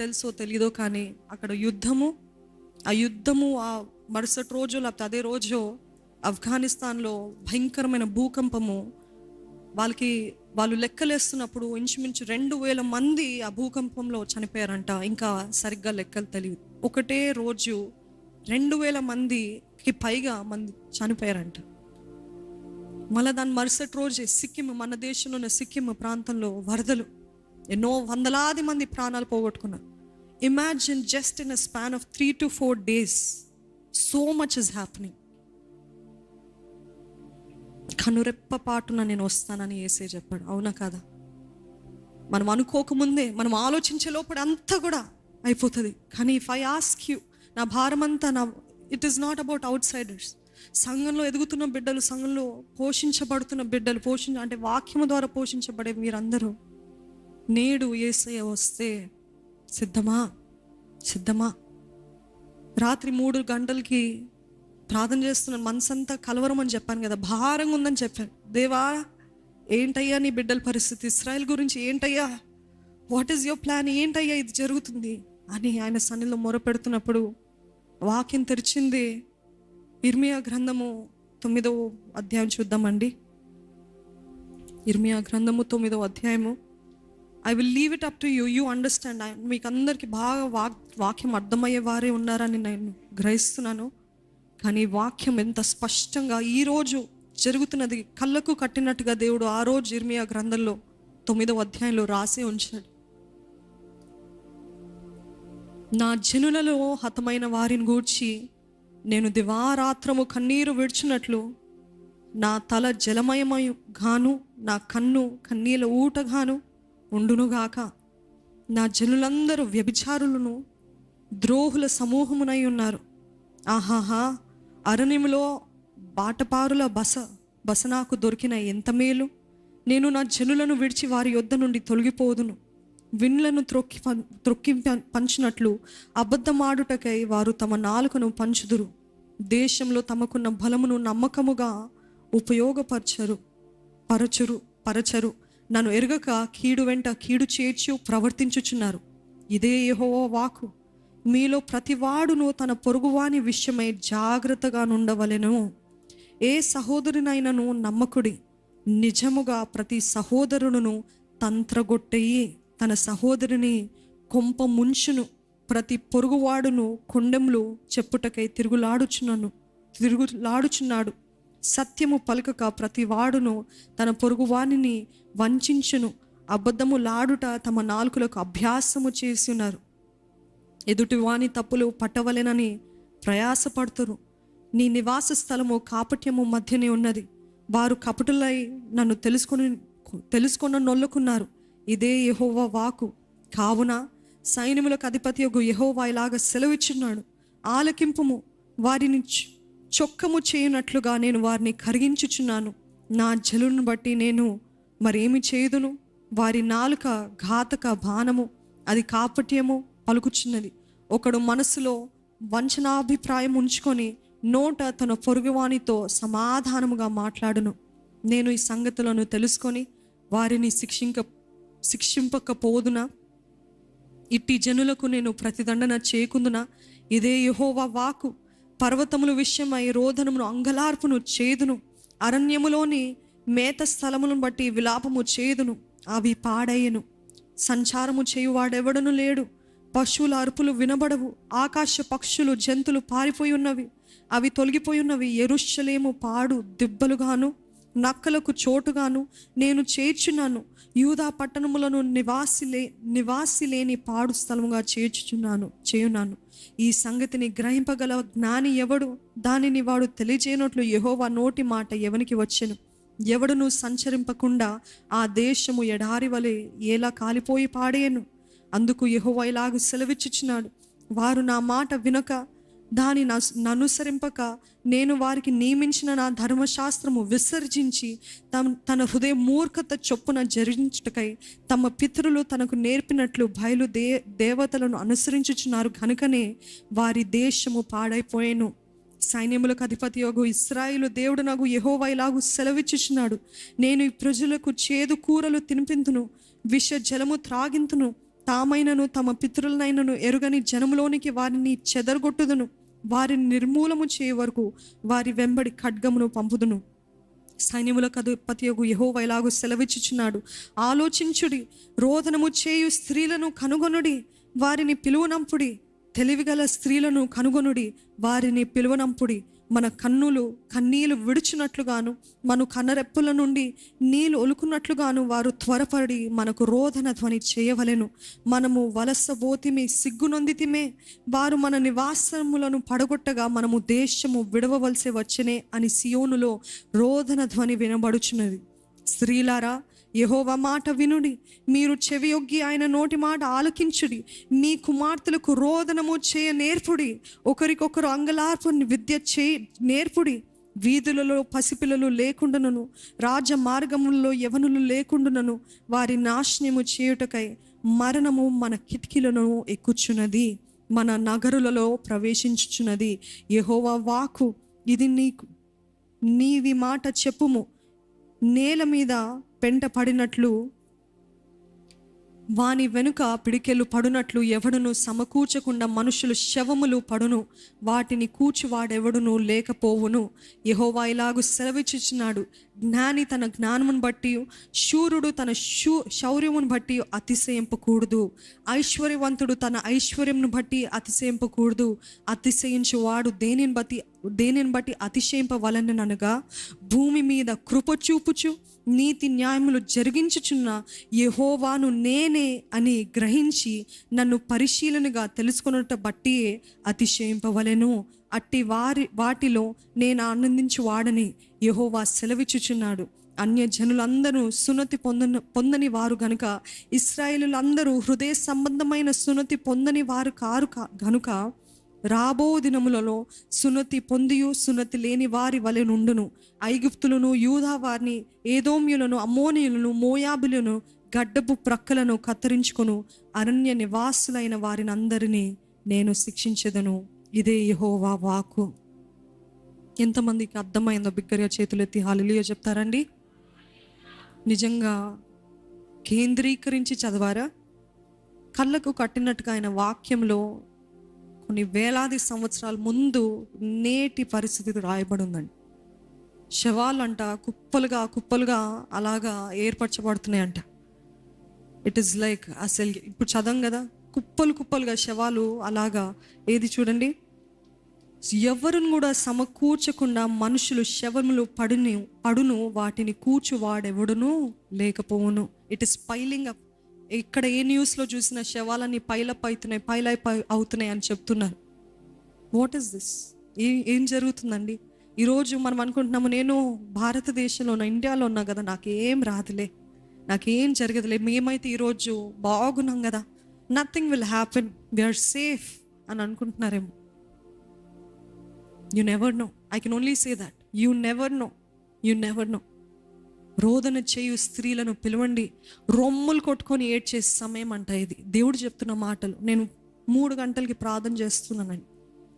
తెలుసో తెలీదో కానీ అక్కడ యుద్ధము ఆ యుద్ధము ఆ మరుసటి రోజు లేకపోతే అదే రోజు ఆఫ్ఘనిస్తాన్లో భయంకరమైన భూకంపము వాళ్ళకి వాళ్ళు లెక్కలేస్తున్నప్పుడు ఇంచుమించు రెండు వేల మంది ఆ భూకంపంలో చనిపోయారంట. ఇంకా సరిగ్గా లెక్కలు తెలియదు. ఒకటే రోజు రెండు వేల మందికి పైగా మంది చనిపోయారంట. మళ్ళీ దాని మరుసటి రోజే సిక్కిం మన దేశంలో ఉన్న సిక్కిం ప్రాంతంలో వరదలు. ఎన్నో వందలాది మంది ప్రాణాలు పోగొట్టుకున్నారు. Imagine just in a span of three to four days so much is happening కనురెప్ప పాటున నేను వస్తానని ఏసే చెప్పాడు. అవునా కదా? మనం అనుకోకముందే మనం ఆలోచించే లోపల అంతా కూడా అయిపోతుంది. కానీ ఇఫ్ ఐ ఆస్క్ యూ నా భారం అంతా నా it is not about outsiders సంఘంలో ఎదుగుతున్న బిడ్డలు సంఘంలో పోషించబడుతున్న బిడ్డలు పోషించ అంటే వాక్యము ద్వారా పోషించబడే మీరందరూ నేడు ఏసయ్య వస్తే సిద్ధమా? సిద్ధమా? రాత్రి మూడు గంటలకి ప్రార్థన చేస్తున్నాను మనసంతా కలవరం అని చెప్పాను కదా భారంగా ఉందని చెప్పాను. దేవా ఏంటయ్యా నీ బిడ్డల పరిస్థితి? ఇస్రాయల్ గురించి ఏంటయ్యా? వాట్ ఈస్ యువర్ ప్లాన్ ఏంటయ్యా ఇది జరుగుతుంది? అని ఆయన సన్నిలో మొరపెడుతున్నప్పుడు వాక్యం తెరిచింది. ఇర్మియా గ్రంథము తొమ్మిదవ అధ్యాయం చూద్దామండి. ఇర్మియా గ్రంథము తొమ్మిదవ అధ్యాయము I will leave it up to you you understand మీకు అందరికీ బాగా వాక్ వాక్యం అర్థమయ్యే వారే ఉన్నారని నేను గ్రహిస్తున్నాను. కానీ వాక్యం ఎంత స్పష్టంగా ఈరోజు జరుగుతున్నది కళ్ళకు కట్టినట్టుగా దేవుడు ఆ రోజు ఇర్మియా గ్రంథంలో తొమ్మిదవ అధ్యాయంలో రాసి ఉంచాడు. నా జనులలో హతమైన వారిని గూర్చి నేను దివారాత్రము కన్నీరు విడిచినట్లు నా తల జలమయమై గాను నా కన్ను కన్నీల ఊటగాను ఉండునుగాక. నా జనులందరూ వ్యభిచారులను ద్రోహుల సమూహమునై ఉన్నారు. ఆహాహా అరణ్యములో బాటపారుల బస బస నాకు దొరికిన ఎంత మేలు? నేను నా జనులను విడిచి వారి యొద్ద నుండి తొలగిపోదును. విన్లను త్రొక్కి పం- త్రొక్కి పం- పంచినట్లు అబద్ధమాడుటకై వారు తమ నాలుకను పంచుదురు. దేశంలో తమకున్న బలమును నమ్మకముగా ఉపయోగపరచరు పరచురు పరచరు. నన్ను ఎరగక కీడు వెంట కీడు చేర్చు ప్రవర్తించుచున్నారు. ఇదే యెహోవా వాకు మీలో ప్రతివాడును తన పొరుగువాని విషయమై జాగ్రత్తగా నుండవలెను. ఏ సహోదరునైనను నమ్మకుడి? నిజముగా ప్రతి సహోదరుడును తంత్రగొట్టయి తన సహోదరుని కొంప ముంచును. ప్రతి పొరుగువాడును కొండెములు చెప్పుటకై తిరుగులాడుచున్నాను తిరుగులాడుచున్నాడు. సత్యము పలుకక ప్రతి వాడును తన పొరుగువానిని వంచించును. అబద్ధము లాడుట తమ నాలుకలకు అభ్యాసము చేసి ఉన్నారు ఎదుటి తప్పులు పట్టవలెనని ప్రయాసపడుతురు. నీ నివాస స్థలము కాపట్యము మధ్యనే ఉన్నది. వారు కపటులై నన్ను తెలుసుకొని తెలుసుకున్న నొల్లుకున్నారు ఇదే యహోవా వాకు కావున సైన్యములకు అధిపతి యొక్క యహోవా ఇలాగ సెలవిచ్చున్నాడు. ఆలకింపుము. వారిని చొక్కము చేయనట్లుగా నేను వారిని కరిగించుచున్నాను. నా జలును బట్టి నేను మరేమి చేయుదును? వారి నాలుక ఘాతక బాణము అది కాపట్యము పలుకుచున్నది. ఒకడు మనసులో వంచనాభిప్రాయం ఉంచుకొని నోట తన పొరుగువానితో సమాధానముగా మాట్లాడును. నేను ఈ సంగతులను తెలుసుకొని వారిని శిక్షింక శిక్షింపకపోదునా? ఇట్టి జనులకు నేను ప్రతిదండన చేకుందున? ఇదే యహోవా వాకు పర్వతముల విషయమై రోదనమును అంగలార్పును చేదును. అరణ్యములోని మేత స్థలములను బట్టి విలాపము చేదును. అవి పాడయ్యను. సంచారము చేయువాడెవడను లేడు. పశువుల అరుపులు వినబడవు. ఆకాశ పక్షులు జంతులు పారిపోయి ఉన్నవి అవి తొలగిపోయి ఉన్నవి ఎరుషలేము పాడు దిబ్బలుగాను నక్కలకు చోటుగాను నేను చేర్చున్నాను. యూదా పట్టణములను నివాసి లే నివాసి లేని పాడు స్థలముగా చేర్చుచున్నాను చేయున్నాను. ఈ సంగతిని గ్రహింపగల జ్ఞాని ఎవడు? దానిని వాడు తెలియజేయనట్లు యహోవా నోటి మాట ఎవనికి వచ్చెను? ఎవడును సంచరింపకుండా ఆ దేశము ఎడారి వలె ఎలా కాలిపోయి పాడేయను? అందుకు యహోవా ఇలాగ సెలవిచ్చుచున్నాడు. వారు నా మాట వినక దాని ననుసరింపక నేను వారికి నియమించిన నా ధర్మశాస్త్రము విసర్జించి తమ తన హృదయ మూర్ఖత చొప్పున జరిగించుటకై తమ పితరులు తనకు నేర్పినట్లు బయలు దే దేవతలను అనుసరించుచున్నారు. కనుకనే వారి దేశము పాడైపోయాను. సైన్యములకు అధిపతి యోగు ఇస్రాయిలు దేవుడు నాకు యహోవైలాగు ఇలాగు సెలవిచ్చుచున్నాడు. నేను ఈ ప్రజలకు చేదు కూరలు తినిపింతును విష జలము త్రాగింతును తామైనను తమ పితరులనైనను ఎరుగని జనములోనికి వారిని చెదరగొట్టుదును. వారిని నిర్మూలము చేయ వరకు వారి వెంబడి ఖడ్గమును పంపుదును. సైన్యములకు అధిపతియగు యహో వైలాగు సెలవిచ్చుచున్నాడు. ఆలోచించుడి రోదనము చేయు స్త్రీలను కనుగొనుడి వారిని పిలువనంపుడి. తెలివిగల స్త్రీలను కనుగొనుడి వారిని పిలువనంపుడి. మన కన్నులు కన్నీలు విడిచినట్లుగాను మన కన్నరెప్పుల నుండి నీళ్ళు ఒలుకున్నట్లుగాను వారు త్వరపడి మనకు రోదన ధ్వని చేయవలెను. మనము వలసబోతిమి సిగ్గునొందితిమే వారు మన నివాసములను పడగొట్టగా మనము దేశము విడవవలసి వచ్చనే అని సియోనులో రోదన ధ్వని వినబడుచున్నది. స్త్రీలారా యహోవ మాట వినుడి. మీరు చెవియొగ్గి ఆయన నోటి మాట ఆలకించుడి. మీ కుమార్తెలకు రోదనము చేయ నేర్పుడి. ఒకరికొకరు అంగలార్పు విద్య చే నేర్పుడి. వీధులలో పసిపిల్లలు లేకుండానను. రాజ మార్గములలో యవనులు లేకుండానను. వారి నాశనము చేయుటకై మరణము మన కిటికీలను ఎక్కుచున్నది. మన నగరులలో ప్రవేశించుచున్నది. యెహోవా వాకు ఇది నీకు. నీవి మాట చెప్పుము. నేల మీద పెంట పడినట్లు వాని వెనుక పిడికెలు పడునట్లు ఎవడును సమకూర్చకుండా మనుషులు శవములు పడును. వాటిని కూర్చువాడెవడును లేకపోవును. యహోవా ఇలాగు సెలవిచ్చుచున్నాడు జ్ఞాని తన జ్ఞానమును బట్టి శూరుడు తన శూ శౌర్యమును బట్టి అతిశయింపకూడదు. ఐశ్వర్యవంతుడు తన ఐశ్వర్యంను బట్టి అతిశయింపకూడదు. అతిశయించువాడు దేనిని బట్టి దేనిని బట్టి అతిశయింపవలననగా భూమి మీద కృప చూపుచు నీతి న్యాయములు జరిగించుచున్న యహోవాను నేనే అని గ్రహించి నన్ను పరిశీలనగా తెలుసుకొనుట బట్టి అతిశయింపవలెను. అట్టి వారి వాటిలో నేను ఆనందించు వాడని యెహోవా సెలవిచ్చుచున్నాడు. అన్య జనులందరూ సున్నతి పొందని పొందని వారు గనుక ఇస్రాయేలులందరూ హృదయ సంబంధమైన సున్నతి పొందని వారు కారు గనుక రాబో దినములలో సున్నతి పొందియు సున్నతి లేని వారి వలె నుండును. ఐగుప్తులను యూదా వారిని ఏదోమ్యులను అమ్మోనియులను మోయాబులను గడ్డపు ప్రక్కలను కత్తిరించుకును. అరణ్య నివాసులైన వారిని అందరినీ నేను శిక్షించదను. ఇదే యహోవా వాకు ఎంతమందికి అర్థమైందో బిగ్గరగా చేతులెత్తి హాలిలియో చెప్తారండి. నిజంగా కేంద్రీకరించి చదవారా? కళ్ళకు కట్టినట్టుగా ఆయన వాక్యంలో కొన్ని వేలాది సంవత్సరాల ముందు నేటి పరిస్థితి రాయబడి ఉందండి శవాలంట కుప్పలుగా కుప్పలుగా అలాగా ఏర్పరచబడుతున్నాయంట. ఇట్ ఈస్ లైక్ అసలు ఇప్పుడు చదవం కదా. కుప్పలు కుప్పలుగా శవాలు అలాగా. ఏది చూడండి? ఎవరును కూడా సమకూర్చకుండా మనుషులు శవములు పడును పడును వాటిని కూర్చువాడెవడును లేకపోవును. ఇట్ ఇస్ పైలింగ్ అప్ ఇక్కడ ఏ న్యూస్లో చూసిన శవాలన్నీ పైలప్ అవుతున్నాయి పైలప్ అవుతున్నాయి అని చెప్తున్నారు. వాట్ ఈస్ దిస్ ఏ ఏం జరుగుతుందండి? ఈరోజు మనం అనుకుంటున్నాము నేను భారతదేశంలో ఉన్న ఇండియాలో ఉన్నా కదా నాకేం రాదులే. నాకేం జరగదులే. మేమైతే ఈరోజు బాగున్నాం కదా. Nothing will happen we are safe అని అనుకుంటున్నారేమో. You never know I can only say that you never know you never know రోదన చేయు స్త్రీలను పిలవండి. రొమ్ములు కొట్టుకొని ఏడ్చే సమయం అంట ఇది. దేవుడు చెప్తున్న మాటలు. నేను మూడు గంటలకి ప్రార్థన చేస్తున్నానండి.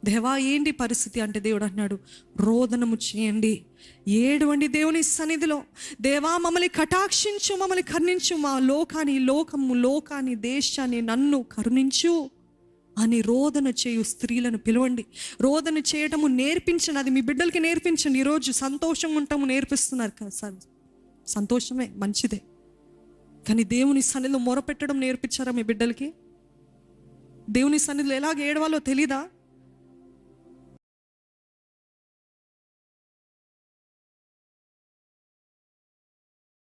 దేవా ఏంటి పరిస్థితి అంటే దేవుడు అన్నాడు రోదనము చేయండి. ఏడవండి దేవుని సన్నిధిలో. దేవా మమ్మల్ని కటాక్షించు మమ్మల్ని కరుణించు. మా లోకాన్ని లోకము లోకాన్ని దేశాన్ని నన్ను కరుణించు అని రోదన చేయు స్త్రీలను పిలవండి. రోదన చేయటము నేర్పించండి. అది మీ బిడ్డలకి నేర్పించండి. ఈరోజు సంతోషంగా ఉంటాము నేర్పిస్తున్నారు కదా సార్. సంతోషమే మంచిదే. కానీ దేవుని సన్నిధిలో మొరపెట్టడం నేర్పించారా మీ బిడ్డలకి? దేవుని సన్నిధిలో ఎలాగ ఏడవాలో తెలీదా?